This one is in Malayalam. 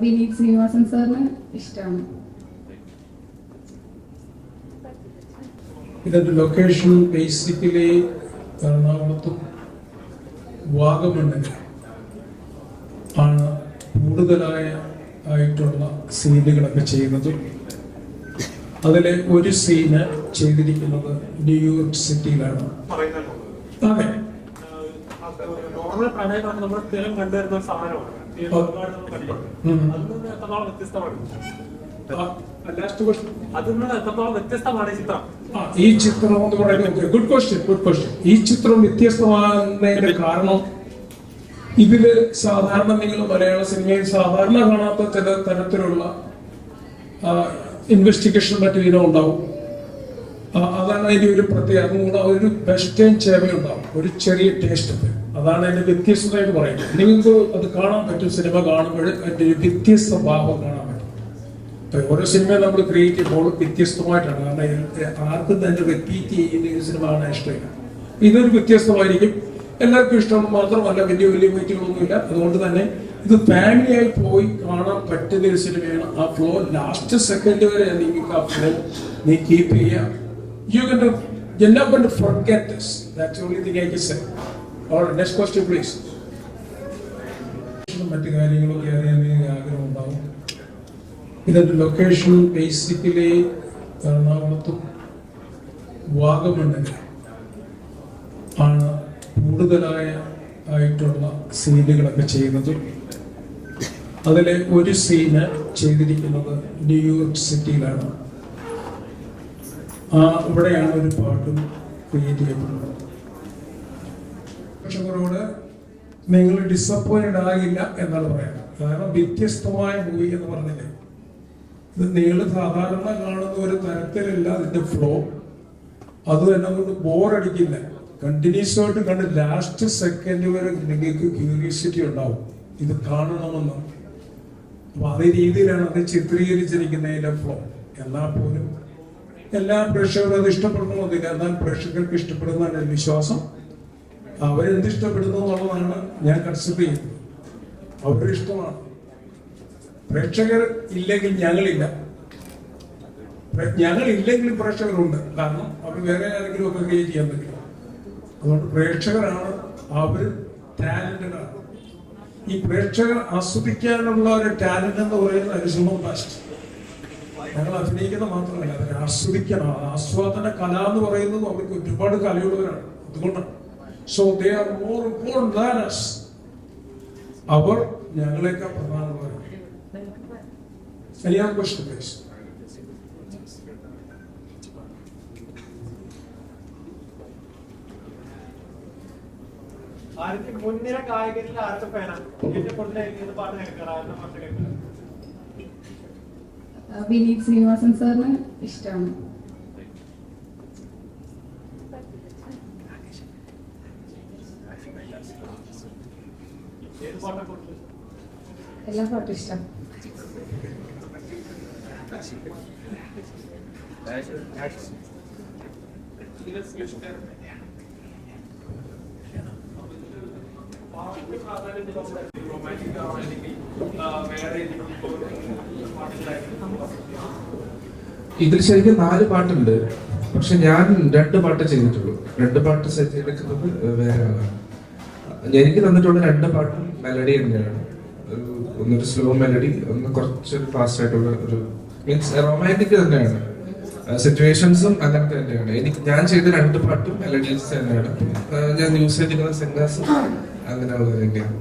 വിനീത് ശ്രീനിവാസൻ സാറിന് ഇഷ്ടമാണ്. ഇതിന്റെ ലൊക്കേഷൻ ബേസിക്കലി എറണാകുളത്തും വാഗമണ്ണിലും ആണ് കൂടുതലായ ആയിട്ടുള്ള സീനുകളൊക്കെ ചെയ്യുന്നത്. അതിലെ ഒരു സീന് ചെയ്തിരിക്കുന്നത് ന്യൂയോർക്ക് സിറ്റിയിലാണ്. അതെ. നോർമൽ പ്രണയമാണ് നമ്മൾ സ്ഥിരം കണ്ടുവരുന്ന സാധനമാണ്. ഈ ഒരുപാട് നമ്മൾ കണ്ടിട്ടുണ്ട്. ഉം. അതിൽ എത്രത്തോളം വ്യത്യസ്തമാണ് ലാസ്റ്റ് ക്വസ്റ്റ്യൻ അതിൽ നിന്ന് എത്രത്തോളം വ്യത്യസ്തമാണ് ഈ ചിത്രം? ഈ ചിത്രം എന്ന് പറയുന്നത് ഗുഡ് ക്വസ്റ്റ്യൻ ഗുഡ് ക്വസ്റ്റ്യൻ ഈ ചിത്രം വ്യത്യസ്തമാകുന്നതിന്റെ കാരണം ഇതിൽ സാധാരണ നിങ്ങൾ മലയാള സിനിമയിൽ സാധാരണ കാണാത്ത ചില തരത്തിലുള്ള ഇൻവെസ്റ്റിഗേഷൻ മറ്റു ഇനം ഉണ്ടാവും. അതാണ് അതിന്റെ ഒരു പ്രത്യേകത ഒരു വെസ്റ്റേൺ ചേവ ഉണ്ടാവും ഒരു ചെറിയ ടേസ്റ്റ് അതാണ് അതിന്റെ വ്യത്യസ്തത എന്ന് പറയുന്നത്. നിങ്ങൾക്ക് അത് കാണാൻ പറ്റും സിനിമ കാണുമ്പോൾ അതിന്റെ ഒരു വ്യത്യസ്ത ഭാവം കാണാൻ പറ്റും. ഓരോ സിനിമ നമ്മൾ ക്രിയേറ്റ് ചെയ്യുമ്പോൾ വ്യത്യസ്തമായിട്ടാണ്. കാരണം ആർക്കും തന്നെ റിപ്പീറ്റ് ചെയ്യുന്ന ഒരു സിനിമ കാണാൻ ഇഷ്ടമില്ല. ഇതൊരു വ്യത്യസ്തമായിരിക്കും. എല്ലാവർക്കും ഇഷ്ടം മാത്രമല്ല വലിയ വലിയ വെയിറ്റുകളൊന്നുമില്ല അതുകൊണ്ട് തന്നെ ഇത് ഫാമിലിയായി പോയി കാണാൻ പറ്റുന്ന ഒരു സിനിമയാണ് ആ ഫ്ലോ ലാസ്റ്റ് സെക്കൻഡ് വരെ നിങ്ങൾക്ക് ആ ഫ്ലോ നീ കീപ്പ് ചെയ്യാം you can't going to forget this that's only thing I can say next question please മറ്റു കാര്യങ്ങളൊക്കെ അറിയാൻ ആഗ്രഹം ഉണ്ടാവും ഇതിന്റെ ലൊക്കേഷൻ ബേസിക്കലി എറണാകുളത്തും വാഗമണ്ണിൽ ആണ് കൂടുതലായ ആയിട്ടുള്ള സീനുകളൊക്കെ ചെയ്യുന്നത്. അതിലെ ഒരു സീന് ചെയ്തിരിക്കുന്നത് ന്യൂയോർക്ക് സിറ്റിയിലാണ് ആ ഇവിടെയാണ് ഒരു പാട്ടും ക്രിയേറ്റ് ചെയ്യപ്പെടുന്നത്. പ്രേക്ഷകരോട് നിങ്ങൾ ഡിസപ്പോയിന്റഡ് ആകില്ല എന്നാണ് പറയുന്നത്. കാരണം വ്യത്യസ്തമായ മൂവി എന്ന് പറഞ്ഞില്ലേ? ഇത് നിങ്ങൾ സാധാരണ കാണുന്ന ഒരു തരത്തിലല്ല അതിന്റെ ഫ്ലോ അത് എന്നെ കൊണ്ട് ബോറടിക്കില്ല കണ്ടിന്യൂസ് ആയിട്ട് കണ്ട് ലാസ്റ്റ് സെക്കൻഡ് വരെ നിങ്ങൾക്ക് ക്യൂരിയോസിറ്റി ഉണ്ടാവും. ഇത് കാണണമെന്ന്. അപ്പൊ അതേ രീതിയിലാണ് അത് ചിത്രീകരിച്ചിരിക്കുന്നതിന്റെ ഫ്ലോ എന്നാൽ പോലും എല്ലാ പ്രേക്ഷകരും അത് ഇഷ്ടപ്പെടണമെന്നില്ല എന്നാൽ പ്രേക്ഷകർക്ക് ഇഷ്ടപ്പെടുന്ന വിശ്വാസം. അവരെന്ത് ഇഷ്ടപ്പെടുന്നു എന്നുള്ളതാണ് ഞാൻ കൺസിഡർ ചെയ്യുന്നത് അവരുടെ ഇഷ്ടമാണ്. പ്രേക്ഷകർ ഇല്ലെങ്കിൽ ഞങ്ങളില്ല. ഞങ്ങൾ ഇല്ലെങ്കിലും പ്രേക്ഷകരുണ്ട്. കാരണം അവർ വേറെ ആരെങ്കിലും ഒക്കെ ക്രിയേറ്റ് ചെയ്യാൻ പറ്റില്ല. അതുകൊണ്ട് പ്രേക്ഷകരാണ് അവർ ടാലന്റഡ് ആണ്. ഈ പ്രേക്ഷകർ ആസ്വദിക്കാനുള്ള ഒരു ടാലന്റ് എന്ന് പറയുന്ന ഒരു സിനിമ ബെസ്റ്റ് ഞങ്ങൾ അഭിനയിക്കുന്ന മാത്രമല്ല അവരെ ആസ്വദിക്കണം. ആസ്വാദന കല എന്ന് പറയുന്നത് അവർക്ക് ഒരുപാട് കലയുള്ളവരാണ്. അതുകൊണ്ടാണ്. So they are more important than us അവർ ഞങ്ങളെക്കാൾ പ്രധാനമാണ് Any other question, please? ആദ്യത്തെ മുൻനിര ഗായകരിൽ ആദ്യത്തെ ഫാനാണ് ഏറ്റവും കൂടുതൽ ഏത് പാട്ട് കേൾക്കണം ആദ്യത്തെ പാട്ട് കേൾക്കണം വിനീത് ശ്രീനിവാസൻ സാറിന് ഇഷ്ടമാണ് എല്ലാ പാട്ടും ഇഷ്ടം. വേറെ ഇതിൽ ശരിക്കും നാല് പാട്ടുണ്ട്. പക്ഷെ ഞാൻ രണ്ട് പാട്ട് ചെയ്തിട്ടുള്ളൂ. രണ്ട് പാട്ട് സെറ്റ് ചെയ്തെടുക്കുന്നത് വേറെ ആളാണ്. എനിക്ക് തന്നിട്ടുള്ള രണ്ട് പാട്ടും മെലഡി തന്നെയാണ്. ഒന്നൊരു സ്ലോ മെലഡി ഒന്ന് കുറച്ച് ഫാസ്റ്റ് ആയിട്ടുള്ള ഒരു മീൻസ് റൊമാന്റിക് തന്നെയാണ്. സിറ്റുവേഷൻസും അങ്ങനത്തെ തന്നെയാണ്. എനിക്ക് ഞാൻ ചെയ്ത രണ്ട് പാട്ടും മെലഡീസ് തന്നെയാണ്. ഞാൻ യൂസ് ചെയ്തിരിക്കുന്ന സിംഗേഴ്സും അങ്ങനെയുള്ളത് തന്നെയാണ്.